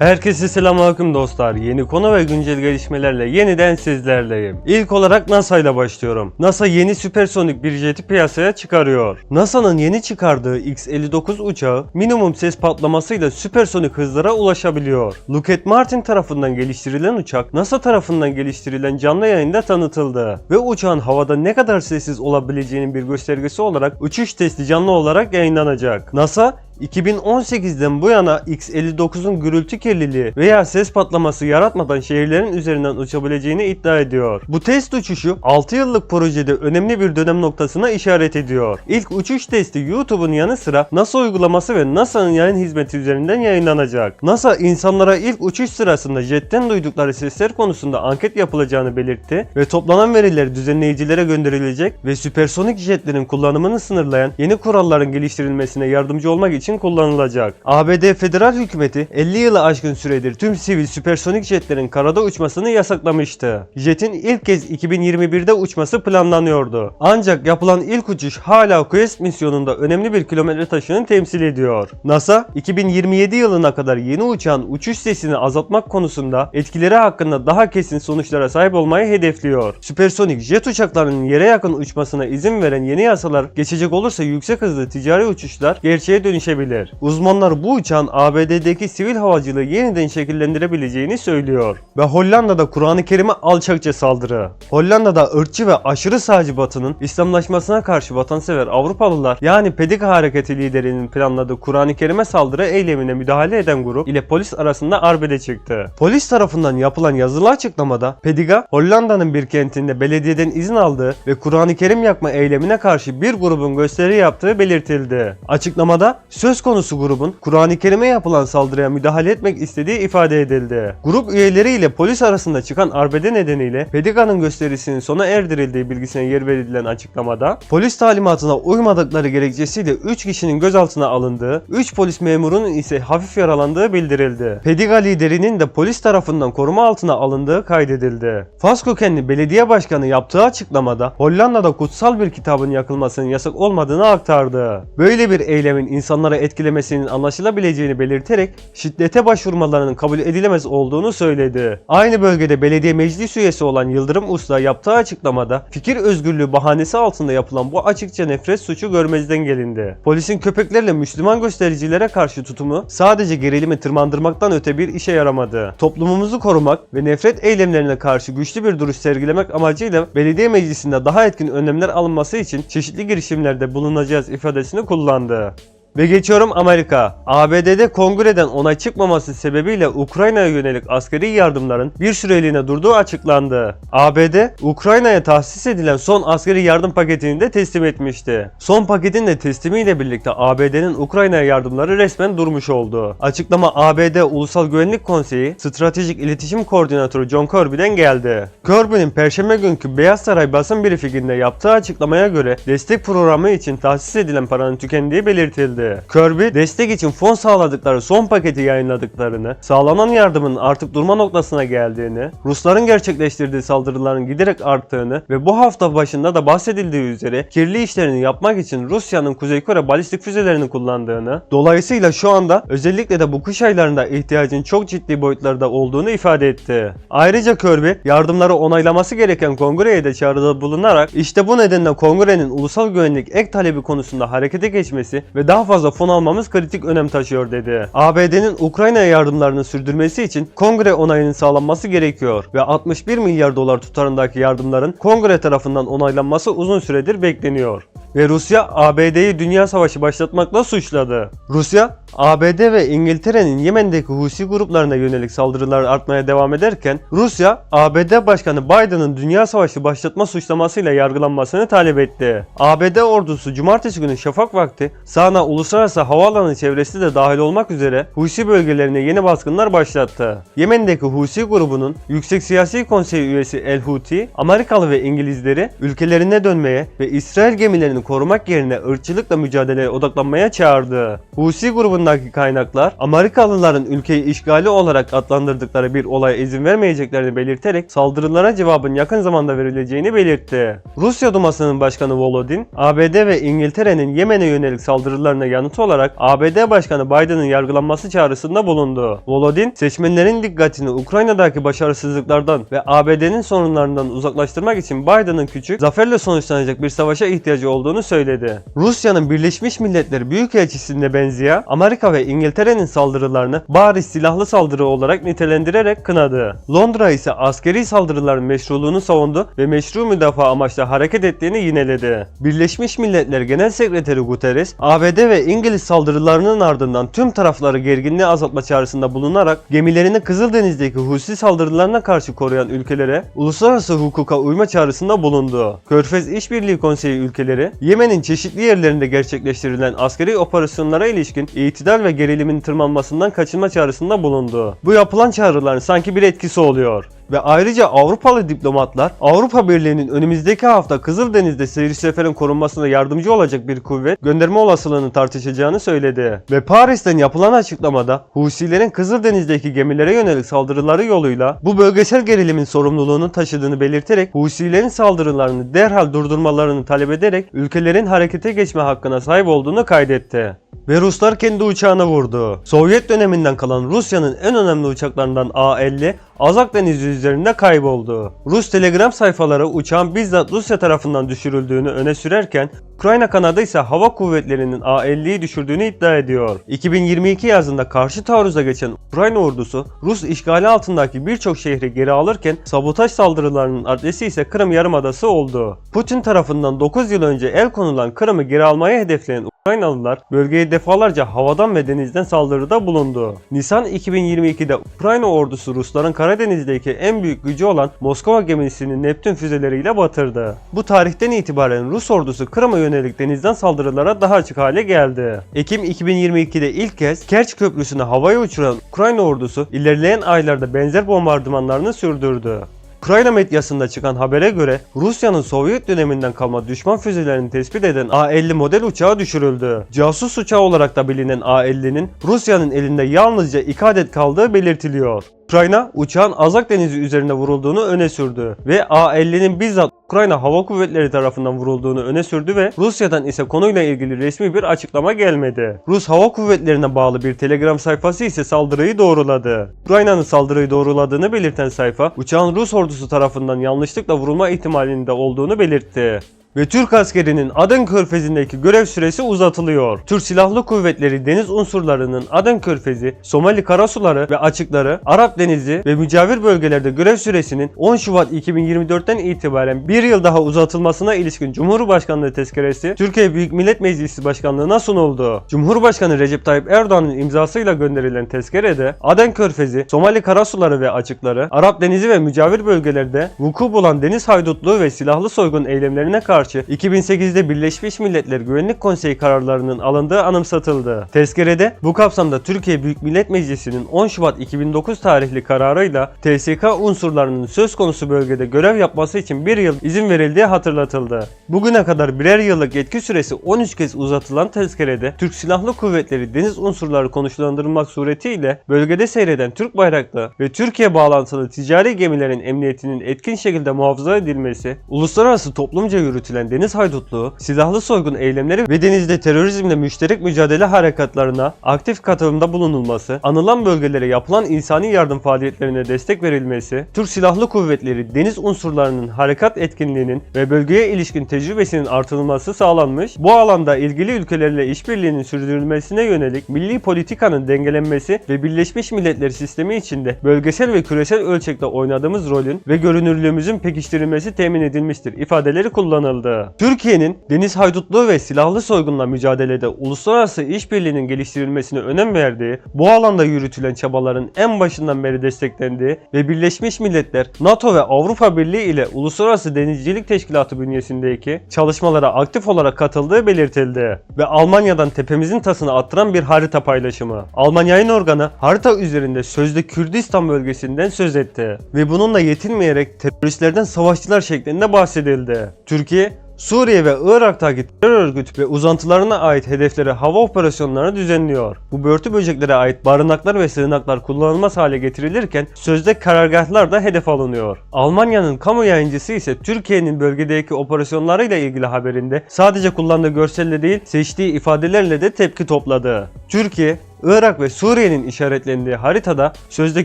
Herkese selamünaleyküm dostlar. Yeni konu ve güncel gelişmelerle yeniden sizlerleyim. İlk olarak NASA ile başlıyorum. NASA yeni süpersonik bir jeti piyasaya çıkarıyor. NASA'nın yeni çıkardığı X-59 uçağı minimum ses patlamasıyla süpersonik hızlara ulaşabiliyor. Lockheed Martin tarafından geliştirilen uçak NASA tarafından geliştirilen canlı yayında tanıtıldı ve uçağın havada ne kadar sessiz olabileceğinin bir göstergesi olarak uçuş testi canlı olarak yayınlanacak. NASA 2018'den bu yana X-59'un gürültü kirliliği veya ses patlaması yaratmadan şehirlerin üzerinden uçabileceğini iddia ediyor. Bu test uçuşu 6 yıllık projede önemli bir dönem noktasına işaret ediyor. İlk uçuş testi YouTube'un yanı sıra NASA uygulaması ve NASA'nın yayın hizmeti üzerinden yayınlanacak. NASA insanlara ilk uçuş sırasında jetten duydukları sesler konusunda anket yapılacağını belirtti ve toplanan veriler düzenleyicilere gönderilecek ve süpersonik jetlerin kullanımını sınırlayan yeni kuralların geliştirilmesine yardımcı olmak için kullanılacak. ABD federal hükümeti 50 yılı aşkın süredir tüm sivil süpersonik jetlerin karada uçmasını yasaklamıştı. Jetin ilk kez 2021'de uçması planlanıyordu. Ancak yapılan ilk uçuş hala Quest misyonunda önemli bir kilometre taşını temsil ediyor. NASA 2027 yılına kadar yeni uçağın uçuş sesini azaltmak konusunda etkileri hakkında daha kesin sonuçlara sahip olmayı hedefliyor. Süpersonik jet uçaklarının yere yakın uçmasına izin veren yeni yasalar geçecek olursa yüksek hızlı ticari uçuşlar gerçeğe dönüşebilir. Uzmanlar bu uçağın ABD'deki sivil havacılığı yeniden şekillendirebileceğini söylüyor. Ve Hollanda'da Kur'an-ı Kerim'e alçakça saldırı. Hollanda'da ırkçı ve aşırı sağcı batının İslamlaşmasına karşı vatansever Avrupalılar yani Pedik hareketi liderinin planladığı Kur'an-ı Kerim'e saldırı eylemine müdahale eden grup ile polis arasında arbede çıktı. Polis tarafından yapılan yazılı açıklamada Pediga Hollanda'nın bir kentinde belediyeden izin aldığı ve Kur'an-ı Kerim yakma eylemine karşı bir grubun gösteri yaptığı belirtildi. Açıklamada söz konusu grubun Kur'an-ı Kerim'e yapılan saldırıya müdahale etmek istediği ifade edildi. Grup üyeleri ile polis arasında çıkan arbede nedeniyle Pediga'nın gösterisinin sona erdirildiği bilgisine yer verilen açıklamada polis talimatına uymadıkları gerekçesiyle 3 kişinin gözaltına alındığı, 3 polis memurunun ise hafif yaralandığı bildirildi. Pediga liderinin de polis tarafından koruma altına alındığı kaydedildi. Fas kökenli belediye başkanı yaptığı açıklamada Hollanda'da kutsal bir kitabın yakılmasının yasak olmadığını aktardı. Böyle bir eylemin insanlara etkilemesinin anlaşılabileceğini belirterek şiddete başvurmalarının kabul edilemez olduğunu söyledi. Aynı bölgede belediye meclis üyesi olan Yıldırım Usta yaptığı açıklamada fikir özgürlüğü bahanesi altında yapılan bu açıkça nefret suçu görmezden gelindi. Polisin köpeklerle Müslüman göstericilere karşı tutumu sadece gerilimi tırmandırmaktan öte bir işe yaramadı. Toplumumuzu korumak ve nefret eylemlerine karşı güçlü bir duruş sergilemek amacıyla belediye meclisinde daha etkin önlemler alınması için çeşitli girişimlerde bulunacağız ifadesini kullandı. Ve geçiyorum Amerika. ABD'de kongreden onay çıkmaması sebebiyle Ukrayna'ya yönelik askeri yardımların bir süreliğine durduğu açıklandı. ABD, Ukrayna'ya tahsis edilen son askeri yardım paketini de teslim etmişti. Son paketin de teslimiyle birlikte ABD'nin Ukrayna'ya yardımları resmen durmuş oldu. Açıklama ABD Ulusal Güvenlik Konseyi Stratejik İletişim Koordinatörü John Kirby'den geldi. Kirby'nin Perşembe günkü Beyaz Saray basın briefinginde yaptığı açıklamaya göre destek programı için tahsis edilen paranın tükendiği belirtildi. Kirby, destek için fon sağladıkları son paketi yayınladıklarını, sağlanan yardımın artık durma noktasına geldiğini, Rusların gerçekleştirdiği saldırıların giderek arttığını ve bu hafta başında da bahsedildiği üzere kirli işlerini yapmak için Rusya'nın Kuzey Kore balistik füzelerini kullandığını, dolayısıyla şu anda özellikle de bu kış aylarında ihtiyacın çok ciddi boyutlarda olduğunu ifade etti. Ayrıca Kirby, yardımları onaylaması gereken kongreye de çağrıda bulunarak işte bu nedenle kongrenin ulusal güvenlik ek talebi konusunda harekete geçmesi ve daha fazla fon almamız kritik önem taşıyor dedi. ABD'nin Ukrayna'ya yardımlarını sürdürmesi için kongre onayının sağlanması gerekiyor ve 61 milyar dolar tutarındaki yardımların kongre tarafından onaylanması uzun süredir bekleniyor. Ve Rusya ABD'yi dünya savaşı başlatmakla suçladı. Rusya, ABD ve İngiltere'nin Yemen'deki Husi gruplarına yönelik saldırılar artmaya devam ederken Rusya, ABD Başkanı Biden'ın dünya savaşı başlatma suçlamasıyla yargılanmasını talep etti. ABD ordusu cumartesi günü şafak vakti Sana uluslararası havaalanı çevresi de dahil olmak üzere Husi bölgelerine yeni baskınlar başlattı. Yemen'deki Husi grubunun Yüksek Siyasi Konseyi üyesi El Houthi, Amerikalı ve İngilizleri ülkelerine dönmeye ve İsrail gemilerini korumak yerine ırkçılıkla mücadeleye odaklanmaya çağırdı. Husi grubuna hakkındaki kaynaklar Amerikalıların ülkeyi işgali olarak adlandırdıkları bir olaya izin vermeyeceklerini belirterek saldırılara cevabın yakın zamanda verileceğini belirtti. Rusya Duması'nın başkanı Volodin, ABD ve İngiltere'nin Yemen'e yönelik saldırılarına yanıt olarak ABD Başkanı Biden'ın yargılanması çağrısında bulundu. Volodin, seçmenlerin dikkatini Ukrayna'daki başarısızlıklardan ve ABD'nin sorunlarından uzaklaştırmak için Biden'ın küçük, zaferle sonuçlanacak bir savaşa ihtiyacı olduğunu söyledi. Rusya'nın Birleşmiş Milletler Büyükelçisi'ne benzeyen Amerika ve İngiltere'nin saldırılarını bariz silahlı saldırı olarak nitelendirerek kınadı. Londra ise askeri saldırıların meşruluğunu savundu ve meşru müdafaa amaçlı hareket ettiğini yineledi. Birleşmiş Milletler Genel Sekreteri Guterres, ABD ve İngiliz saldırılarının ardından tüm tarafları gerginliği azaltma çağrısında bulunarak gemilerini Kızıldeniz'deki Husi saldırılarına karşı koruyan ülkelere uluslararası hukuka uyma çağrısında bulundu. Körfez İşbirliği Konseyi ülkeleri, Yemen'in çeşitli yerlerinde gerçekleştirilen askeri operasyonlara ilişkin itidal ve gerilimin tırmanmasından kaçınma çağrısında bulundu. Bu yapılan çağrıların sanki bir etkisi oluyor ve ayrıca Avrupalı diplomatlar Avrupa Birliği'nin önümüzdeki hafta Kızıldeniz'de seyir seferin korunmasına yardımcı olacak bir kuvvet gönderme olasılığını tartışacağını söyledi. Ve Paris'ten yapılan açıklamada Husilerin Kızıldeniz'deki gemilere yönelik saldırıları yoluyla bu bölgesel gerilimin sorumluluğunu taşıdığını belirterek Husilerin saldırılarını derhal durdurmalarını talep ederek ülkelerin harekete geçme hakkına sahip olduğunu kaydetti ve Ruslar kendi uçağına vurdu. Sovyet döneminden kalan Rusya'nın en önemli uçaklarından A-50 Azak Denizi üzerinde kayboldu. Rus telegram sayfaları uçağın bizzat Rusya tarafından düşürüldüğünü öne sürerken Ukrayna kanadı ise hava kuvvetlerinin A-50'yi düşürdüğünü iddia ediyor. 2022 yazında karşı taarruza geçen Ukrayna ordusu Rus işgali altındaki birçok şehri geri alırken sabotaj saldırılarının adresi ise Kırım Yarımadası oldu. Putin tarafından 9 yıl önce el konulan Kırım'ı geri almaya hedefleyen Ukraynalılar bölgeye defalarca havadan ve denizden saldırıda bulundu. Nisan 2022'de Ukrayna ordusu Rusların Karadeniz'deki en büyük gücü olan Moskova gemisini Neptün füzeleriyle batırdı. Bu tarihten itibaren Rus ordusu Kırım'a yönelik denizden saldırılara daha açık hale geldi. Ekim 2022'de ilk kez Kerç Köprüsü'nü havaya uçuran Ukrayna ordusu ilerleyen aylarda benzer bombardımanlarını sürdürdü. Ukrayna medyasında çıkan habere göre Rusya'nın Sovyet döneminden kalma düşman füzelerini tespit eden A-50 model uçağı düşürüldü. Casus uçağı olarak da bilinen A-50'nin Rusya'nın elinde yalnızca 2 adet kaldığı belirtiliyor. Ukrayna uçağın Azak Denizi üzerinde vurulduğunu öne sürdü ve A-50'nin bizzat Ukrayna Hava Kuvvetleri tarafından vurulduğunu öne sürdü ve Rusya'dan ise konuyla ilgili resmi bir açıklama gelmedi. Rus Hava Kuvvetleri'ne bağlı bir Telegram sayfası ise saldırıyı doğruladı. Ukrayna'nın saldırıyı doğruladığını belirten sayfa, uçağın Rus ordusu tarafından yanlışlıkla vurulma ihtimalinin de olduğunu belirtti ve Türk askerinin Aden Körfezi'ndeki görev süresi uzatılıyor. Türk Silahlı Kuvvetleri deniz unsurlarının Aden Körfezi, Somali karasuları ve açıkları, Arap Denizi ve mücavir bölgelerde görev süresinin 10 Şubat 2024'ten itibaren bir yıl daha uzatılmasına ilişkin Cumhurbaşkanlığı tezkeresi Türkiye Büyük Millet Meclisi Başkanlığı'na sunuldu. Cumhurbaşkanı Recep Tayyip Erdoğan'ın imzasıyla gönderilen tezkerede Aden Körfezi, Somali karasuları ve açıkları, Arap Denizi ve mücavir bölgelerde vuku bulan deniz haydutluğu ve silahlı soygun eylemlerine karşı 2008'de Birleşmiş Milletler Güvenlik Konseyi kararlarının alındığı anımsatıldı. Tezkerede bu kapsamda Türkiye Büyük Millet Meclisi'nin 10 Şubat 2009 tarihli kararıyla TSK unsurlarının söz konusu bölgede görev yapması için bir yıl izin verildiği hatırlatıldı. Bugüne kadar birer yıllık yetki süresi 13 kez uzatılan tezkerede Türk Silahlı Kuvvetleri deniz unsurları konuşlandırılmak suretiyle bölgede seyreden Türk bayraklı ve Türkiye bağlantılı ticari gemilerin emniyetinin etkin şekilde muhafaza edilmesi, uluslararası toplumca yürütülen deniz haydutluğu, silahlı soygun eylemleri ve denizde terörizmle müşterek mücadele harekatlarına aktif katılımda bulunulması, anılan bölgelere yapılan insani yardım faaliyetlerine destek verilmesi, Türk Silahlı Kuvvetleri deniz unsurlarının harekat etkinliğinin ve bölgeye ilişkin tecrübesinin artırılması sağlanmış, bu alanda ilgili ülkelerle işbirliğinin sürdürülmesine yönelik milli politikanın dengelenmesi ve Birleşmiş Milletler sistemi içinde bölgesel ve küresel ölçekte oynadığımız rolün ve görünürlüğümüzün pekiştirilmesi temin edilmiştir ifadeleri kullanıldı. Türkiye'nin deniz haydutluğu ve silahlı soygunla mücadelede uluslararası işbirliğinin geliştirilmesine önem verdiği, bu alanda yürütülen çabaların en başından beri desteklendiği ve Birleşmiş Milletler, NATO ve Avrupa Birliği ile Uluslararası Denizcilik Teşkilatı bünyesindeki çalışmalara aktif olarak katıldığı belirtildi. Ve Almanya'dan tepemizin tasını attıran bir harita paylaşımı. Alman yayın organı harita üzerinde sözde Kürdistan bölgesinden söz etti. Ve bununla yetinmeyerek teröristlerden savaşçılar şeklinde bahsedildi. Türkiye, Suriye ve Irak'taki terör örgütü ve uzantılarına ait hedeflere hava operasyonlarını düzenliyor. Bu börtü böceklere ait barınaklar ve sığınaklar kullanılmaz hale getirilirken sözde karargahlar da hedef alınıyor. Almanya'nın kamu yayıncısı ise Türkiye'nin bölgedeki operasyonlarıyla ilgili haberinde sadece kullandığı görselle değil seçtiği ifadelerle de tepki topladı. Türkiye, Irak ve Suriye'nin işaretlendiği haritada sözde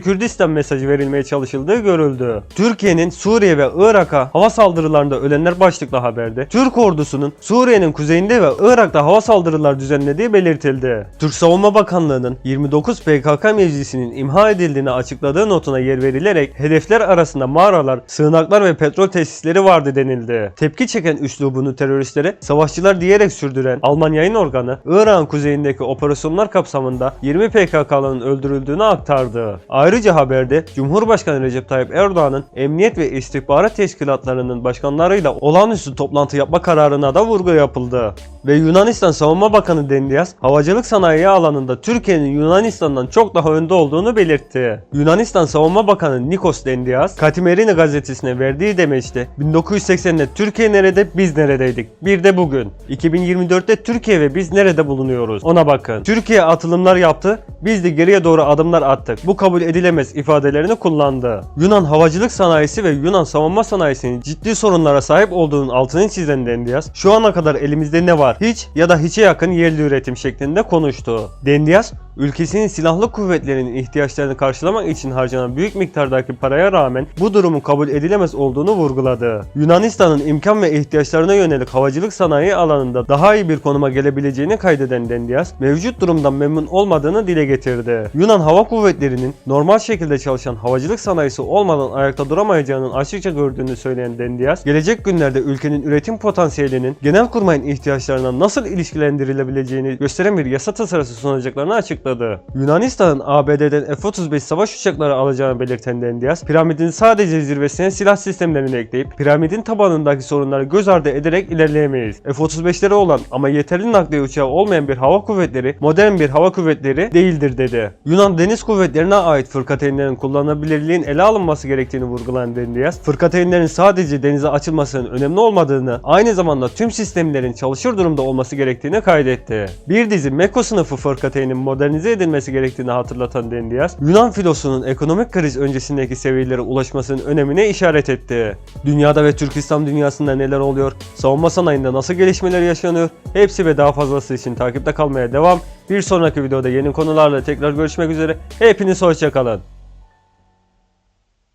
Kürdistan mesajı verilmeye çalışıldığı görüldü. Türkiye'nin Suriye ve Irak'a hava saldırılarında ölenler başlıklı haberde Türk ordusunun Suriye'nin kuzeyinde ve Irak'ta hava saldırılar düzenlediği belirtildi. Türk Savunma Bakanlığı'nın 29 PKK meclisinin imha edildiğini açıkladığı notuna yer verilerek hedefler arasında mağaralar, sığınaklar ve petrol tesisleri vardı denildi. Tepki çeken üslubunu teröristlere savaşçılar diyerek sürdüren Alman yayın organı Irak'ın kuzeyindeki operasyonlar kapsamında 20 PKK'nın öldürüldüğünü aktardı. Ayrıca haberde Cumhurbaşkanı Recep Tayyip Erdoğan'ın emniyet ve istihbarat teşkilatlarının başkanlarıyla olağanüstü toplantı yapma kararına da vurgu yapıldı. Ve Yunanistan Savunma Bakanı Dendias, havacılık sanayi alanında Türkiye'nin Yunanistan'dan çok daha önde olduğunu belirtti. Yunanistan Savunma Bakanı Nikos Dendias, Katimerini gazetesine verdiği demeçte 1980'de Türkiye nerede biz neredeydik? Bir de bugün. 2024'te Türkiye ve biz nerede bulunuyoruz? Ona bakın. Türkiye atılımlar yaptı, biz de geriye doğru adımlar attık. Bu kabul edilemez ifadelerini kullandı. Yunan havacılık sanayisi ve Yunan savunma sanayisinin ciddi sorunlara sahip olduğunun altını çizen Dendias, şu ana kadar elimizde ne var? Hiç ya da hiçe yakın yerli üretim şeklinde konuştu. Dendias, ülkesinin silahlı kuvvetlerinin ihtiyaçlarını karşılamak için harcanan büyük miktardaki paraya rağmen bu durumun kabul edilemez olduğunu vurguladı. Yunanistan'ın imkan ve ihtiyaçlarına yönelik havacılık sanayi alanında daha iyi bir konuma gelebileceğini kaydeden Dendias, mevcut durumdan memnun olmadığını dile getirdi. Yunan Hava Kuvvetleri'nin normal şekilde çalışan havacılık sanayisi olmadan ayakta duramayacağının açıkça gördüğünü söyleyen Dendias, gelecek günlerde ülkenin üretim potansiyelinin genelkurmayın ihtiyaçlarına nasıl ilişkilendirilebileceğini gösteren bir yasa tasarısı sunacaklarını açıkladı. Yunanistan'ın ABD'den F-35 savaş uçakları alacağını belirten Dendias, piramidin sadece zirvesine silah sistemlerini ekleyip piramidin tabanındaki sorunları göz ardı ederek ilerleyemeyiz. F-35'leri olan ama yeterli nakliye uçağı olmayan bir hava kuvvetleri modern bir hava kuvvetleri değildir dedi. Yunan Deniz Kuvvetlerine ait fırkateynlerin kullanılabilirliğin ele alınması gerektiğini vurgulayan Dendias, fırkateynlerin sadece denize açılmasının önemli olmadığını, aynı zamanda tüm sistemlerin çalışır durumda olması gerektiğini kaydetti. Bir dizi Meko sınıfı fırkateynin modernize edilmesi gerektiğini hatırlatan Dendias, Yunan filosunun ekonomik kriz öncesindeki seviyelere ulaşmasının önemine işaret etti. Dünyada ve Türk İslam dünyasında neler oluyor, savunma sanayinde nasıl gelişmeler yaşanıyor, hepsi ve daha fazlası için takipte kalmaya devam. Bir sonraki videoda yeni konularla tekrar görüşmek üzere. Hepiniz hoşçakalın.